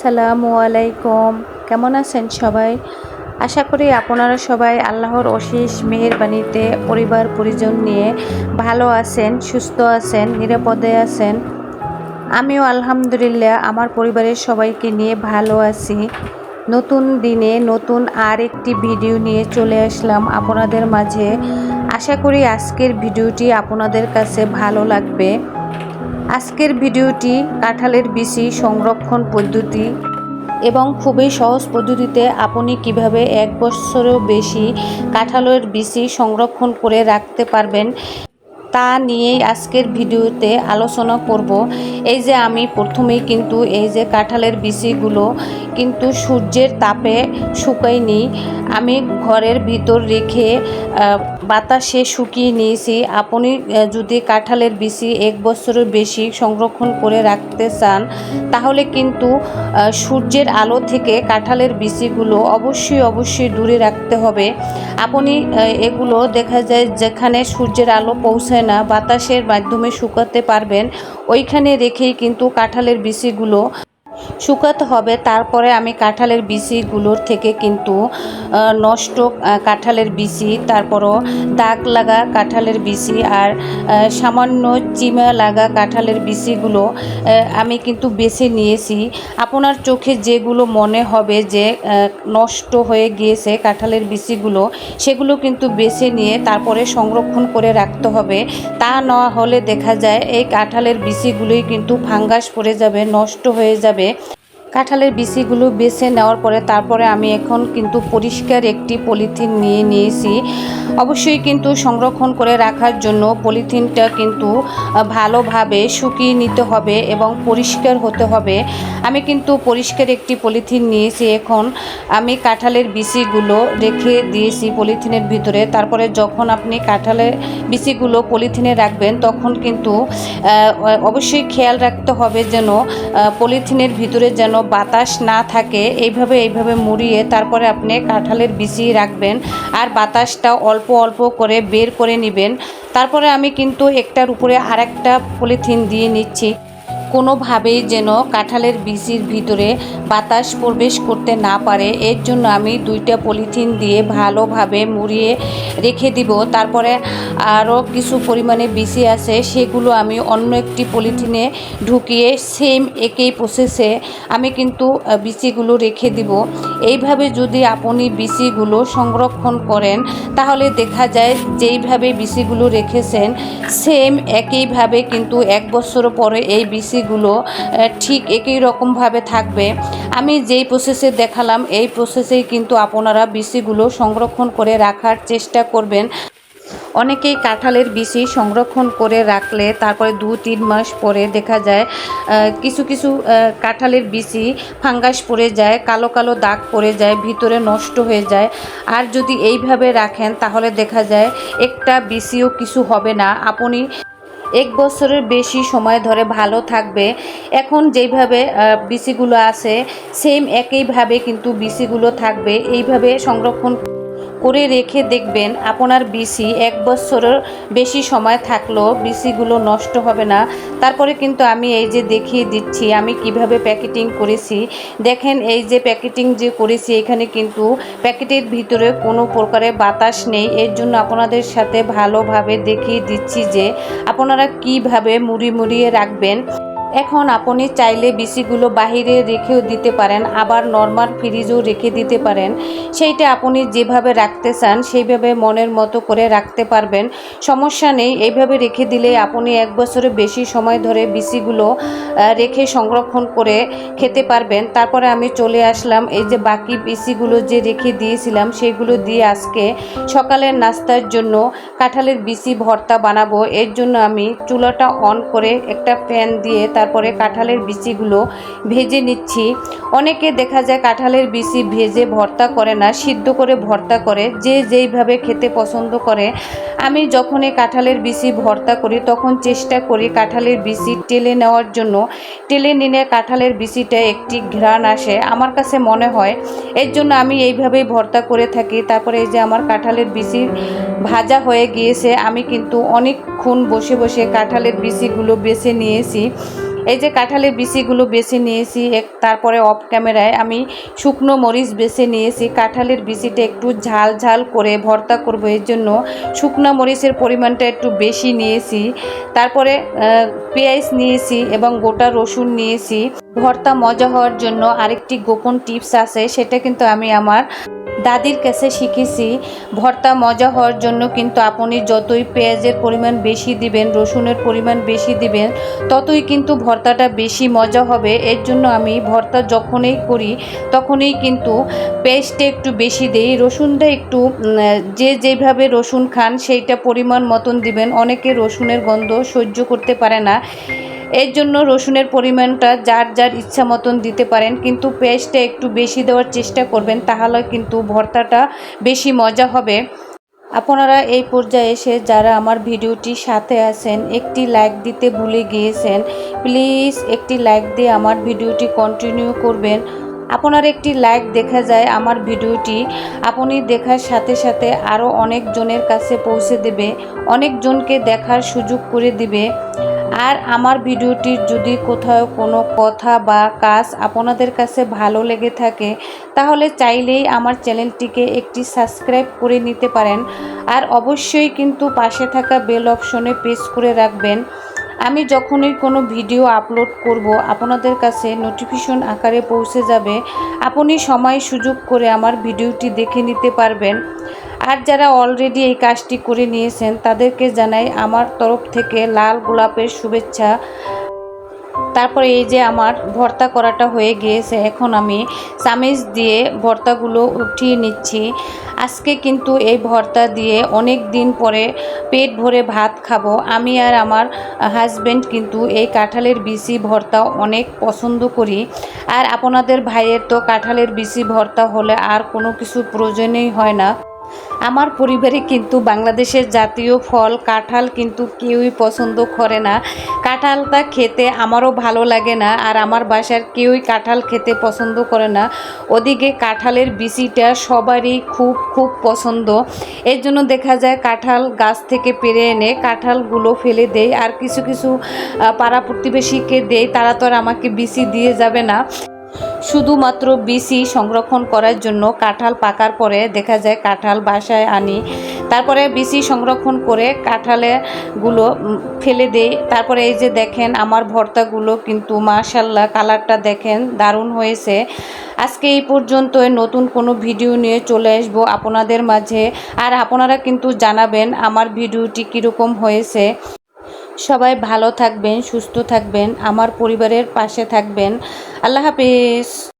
আসসালামু আলাইকুম। কেমন আছেন সবাই? আশা করি আপনারা সবাই আল্লাহর অশেষ মেহেরবানিতে পরিবার, পরিজন নিয়ে ভালো আছেন, সুস্থ আছেন, নিরাপদে আছেন। আমিও আলহামদুলিল্লাহ আমার পরিবারের সবাইকে নিয়ে ভালো আছি। নতুন দিনে নতুন আর একটি ভিডিও নিয়ে চলে আসলাম আপনাদের মাঝে। আশা করি আজকের ভিডিওটি আপনাদের কাছে ভালো লাগবে। আজকের ভিডিওটি কাঁঠালের বিচি সংরক্ষণ পদ্ধতি এবং খুবই সহজ পদ্ধতিতে আপনি কীভাবে এক বছরেও বেশি কাঁঠালের বিচি সংরক্ষণ করে রাখতে পারবেন তা নিয়েই আজকের ভিডিওতে আলোচনা করব। এই যে আমি প্রথমেই কিন্তু এই যে কাঁঠালের বিচিগুলো কিন্তু সূর্যের তাপে শুকাইনি। আমি ঘরের ভিতর রেখে বাতাসে শুকিয়ে নিয়েছি। আপনি যদি কাঁঠালের বিচি এক বছরের বেশি সংরক্ষণ করে রাখতে চান, তাহলে কিন্তু সূর্যের আলো থেকে কাঁঠালের বিচিগুলো অবশ্যই অবশ্যই দূরে রাখতে হবে। আপনি এগুলো দেখা যায় যেখানে সূর্যের আলো পৌঁছায় না, বাতাসের মাধ্যমে শুকাতে পারবেন, ওইখানে রেখেই কিন্তু কাঁঠালের বিচিগুলো শুকাতে হবে। তারপরে আমি কাঁঠালের বিচিগুলোর থেকে কিন্তু নষ্ট কাঁঠালের বিচি, তারপরও দাগ লাগা কাঁঠালের বিচি আর সামান্য চিমা লাগা কাঁঠালের বিচিগুলো আমি কিন্তু বেছে নিয়েছি। আপনার চোখে যেগুলো মনে হবে যে নষ্ট হয়ে গিয়েছে কাঁঠালের বিচিগুলো, সেগুলো কিন্তু বেছে নিয়ে তারপরে সংরক্ষণ করে রাখতে হবে। তা না হলে দেখা যায় এই কাঁঠালের বিচিগুলোই কিন্তু ফাঙ্গাস পড়ে যাবে, নষ্ট হয়ে যাবে। কাঁঠালের বিচিগুলো বেছে নেওয়ার পরে তারপরে আমি এখন কিন্তু পরিষ্কার একটি পলিথিন নিয়ে নিয়েছি। অবশ্যই কিন্তু সংরক্ষণ করে রাখার জন্য পলিথিনটা কিন্তু ভালোভাবে শুকিয়ে নিতে হবে এবং পরিষ্কার হতে হবে। আমি কিন্তু পরিষ্কার একটি পলিথিন নিয়েছি এখন। আমি কাঁঠালের বিচিগুলো রেখে দিয়েছি পলিথিনের ভিতরে। তারপরে যখন আপনি কাঁঠালের বিচিগুলো পলিথিনে রাখবেন, তখন কিন্তু অবশ্যই খেয়াল রাখতে হবে যেন পলিথিনের ভিতরে যেন বাতাস না থাকে, এইভাবে এইভাবে মুড়িয়ে তারপরে আপনি কাঁঠালের বিচি রাখবেন আর বাতাসটা অল্প অল্প করে বের করে নেবেন। তারপরে আমি কিন্তু একটার উপরে আরেকটা পলিথিন দিয়ে নিচ্ছি। কোনোভাবেই যেন কাঁঠালের বিচির ভিতরে বাতাস প্রবেশ করতে না পারে। এর জন্য আমি দুইটা পলিথিন দিয়ে ভালোভাবে মুড়িয়ে রেখে দিব। তারপরে আরও কিছু পরিমাণে বিচি আছে, সেগুলো আমি অন্য একটি পলিথিনে ঢুকিয়ে সেম একই প্রসেসে আমি কিন্তু বিচিগুলো রেখে দিব। এইভাবে যদি আপনি বিচিগুলো সংরক্ষণ করেন, তাহলে দেখা যায় যেইভাবে বিচিগুলো রেখেছেন সেম একইভাবে কিন্তু এক বছর পরে এই বিচিগুলো আহ, ঠিক একই রকমভাবে থাকবে। আমি যেই প্রসেসে দেখালাম এই প্রসেসেই কিন্তু আপনারা বিচিগুলো সংরক্ষণ করে রাখার চেষ্টা করবেন। অনেকেই কাঁঠালের বিচি সংরক্ষণ করে রাখলে তারপরে দু তিন মাস পরে দেখা যায় কিছু কিছু কাঁঠালের বিচি ফাঙ্গাস পড়ে যায় কালো কালো দাগ পড়ে যায় ভিতরে নষ্ট হয়ে যায়। আর যদি এইভাবে রাখেন তাহলে দেখা যায় একটা বিচিও কিছু হবে না। আপনি এক বছরের বেশি সময় ধরে ভালো থাকবে। এখন যেইভাবে বিসিগুলো আছে সেম একইভাবে কিন্তু বিসিগুলো থাকবে। এইভাবে সংরক্ষণ করে রেখে দেখবেন আপনার বিসি এক বছরের বেশি সময় থাকলেও বিসিগুলো নষ্ট হবে না। তারপরে কিন্তু আমি এই যে দেখিয়ে দিচ্ছি, আমি কীভাবে প্যাকেটিং করেছি। দেখেন এই যে প্যাকেটিং যে করেছি, এখানে কিন্তু প্যাকেটের ভিতরে কোনো প্রকারের বাতাস নেই। এর জন্য আপনাদের সাথে ভালোভাবে দেখিয়ে দিচ্ছি যে আপনারা কীভাবে মুড়ি মুড়িয়ে রাখবেন। এখন আপনি চাইলে বিচিগুলো বাহিরে রেখেও দিতে পারেন আবার নর্মাল ফ্রিজেও রেখে দিতে পারেন। সেইটা আপনি যেভাবে রাখতে চান সেইভাবে মনের মতো করে রাখতে পারবেন। সমস্যা নেই এইভাবে রেখে দিলে আপনি এক বছরের বেশি সময় ধরে বিচিগুলো আহ, রেখে সংরক্ষণ করে খেতে পারবেন। তারপরে আমি চলে আসলাম এই যে বাকি বিসিগুলো যে রেখে দিয়েছিলাম সেগুলো দিয়ে আজকে সকালের নাস্তার জন্য কাঁঠালের বিচি ভর্তা বানাবো। এর জন্য আমি চুলাটা অন করে একটা প্যান দিয়ে তারপরে কাঁঠালের বিচিগুলো ভেজে নিচ্ছি। অনেকে দেখা যায় কাঁঠালের বিচি ভেজে ভর্তা করে না, সিদ্ধ করে ভর্তা করে, যে যেইভাবে খেতে পছন্দ করে। আমি যখন এই কাঁঠালের বিচি ভর্তা করি, তখন চেষ্টা করি কাঁঠালের বিচি টেলে নেওয়ার জন্য। টেলে নিলে কাঁঠালের বিচিটা একটি ঘ্রাণ আসে। আমার কাছে মনে হয়, এর জন্য আমি এইভাবেই ভর্তা করে থাকি। তারপরে এই যে আমার কাঁঠালের বিচি ভাজা হয়ে গিয়েছে, আমি কিন্তু অনেকক্ষণ বসে বসে কাঁঠালের বিচিগুলো বেছে নিয়েছি। এই যে কাঁঠালের বিচিগুলো বেছে নিয়েছি, এক তারপরে অফ ক্যামেরায় আমি শুকনো মরিচ বেছে নিয়েছি। কাঁঠালের বিচিটা একটু ঝাল ঝাল করে ভর্তা করব, এর জন্য শুকনো মরিচের পরিমাণটা একটু বেশি নিয়েছি। তারপরে পেঁয়াজ নিয়েছি এবং গোটা রসুন নিয়েছি। ভর্তা মজা হওয়ার জন্য আরেকটি গোপন টিপস আছে, সেটা কিন্তু আমি আমার দাদির কাছে শিখেছি, ভর্তা মজা হওয়ার জন্য কিন্তু আপনি যতই পেঁয়াজের পরিমাণ বেশি দিবেন, রসুনের পরিমাণ বেশি দিবেন, ততই কিন্তু ভর্তাটা বেশি মজা হবে। এর জন্য আমি ভর্তা যখনই করি, তখনই কিন্তু পেস্টে একটু বেশি দেই। রসুনটা একটু যে যেভাবে রসুন খান, সেইটা পরিমাণ মতন দিবেন। অনেকে রসুনের গন্ধ সহ্য করতে পারে না। এর জন্য রসুনের পরিমাণটা যার যার ইচ্ছা মতন দিতে পারেন, কিন্তু পেস্টটা একটু বেশি দেওয়ার চেষ্টা করবেন, তাহলে কিন্তু ভর্তাটা বেশি মজা হবে। আপনারা এই পর্যায়ে এসে যারা আমার ভিডিওটি সাথে আছেন, একটি লাইক দিতে ভুলে গিয়েছেন, প্লিজ একটি লাইক দিয়ে আমার ভিডিওটি কন্টিনিউ করবেন। আপনার একটি লাইক দেখা যায় আমার ভিডিওটি, আপনি দেখার সাথে সাথে আরও অনেকজনের কাছে পৌঁছে দেবে অনেকজনকে দেখার সুযোগ করে দিবে। আর আমার ভিডিওটির যদি কোথাও কোনো কথা বা কাজ আপনাদের কাছে ভালো লেগে থাকে, তাহলে চাইলেই আমার চ্যানেলটিকে একটি সাবস্ক্রাইব করে নিতে পারেন। আর অবশ্যই কিন্তু পাশে থাকা বেল অপশনে প্রেস করে রাখবেন। আমি যখনই কোনো ভিডিও আপলোড করব, আপনাদের কাছে নোটিফিকেশন আকারে পৌঁছে যাবে। আপনি সময় সুযোগ করে আমার ভিডিওটি দেখে নিতে পারবেন। আর যারা অলরেডি এই কাজটি করে নিয়েছেন, তাদেরকে জানাই আমার তরফ থেকে লাল গোলাপের শুভেচ্ছা। তারপরে এই যে আমার ভর্তা করাটা হয়ে গিয়েছে, এখন আমি চামিচ দিয়ে ভর্তাগুলো উঠিয়ে নিচ্ছি। আজকে কিন্তু এই ভর্তা দিয়ে অনেক দিন পরে পেট ভরে ভাত খাব। আমি আর আমার হাজব্যান্ড কিন্তু এই কাঁঠালের বিচি ভর্তা অনেক পছন্দ করি। আর আপনাদের ভাইয়ের তো কাঁঠালের বিচি ভর্তা হলে আর কোনো কিছু প্রয়োজনই হয় না। আমার পরিবারে কিন্তু বাংলাদেশের জাতীয় ফল কাঁঠাল কিন্তু কেউই পছন্দ করে না। কাঁঠালটা খেতে আমারও ভালো লাগে না আর আমার বাসার কেউই কাঁঠাল খেতে পছন্দ করে না। ওদিকে কাঁঠালের বিচিটা সবারই খুব খুব পছন্দ। এর জন্য দেখা যায় কাঁঠাল গাছ থেকে পেরে এনে কাঁঠালগুলো ফেলে দেয় আর কিছু কিছু পাড়া প্রতিবেশীকে দেয়। তারা তো আর আমাকে বিচি দিয়ে যাবে না। শুধুমাত্র বিসি সংরক্ষণ করার জন্য কাঁঠাল পাকার পরে দেখা যায় কাঁঠাল বাসায় আনি। তারপরে বিসি সংরক্ষণ করে কাঁঠালে গুলো ফেলে দেই। তারপরে এই যে দেখেন আমার ভর্তাগুলো কিন্তু মাশাল্লাহ কালারটা দেখেন দারুণ হয়েছে। আজকে এই পর্যন্ত নতুন কোনো ভিডিও নিয়ে চলে আসব আপনাদের মাঝে। আর আপনারা কিন্তু জানাবেন আমার ভিডিওটি কীরকম হয়েছে। সবাই ভালো থাকবেন সুস্থ থাকবেন আমার পরিবারের পাশে থাকবেন। আল্লাহ হাফিজ।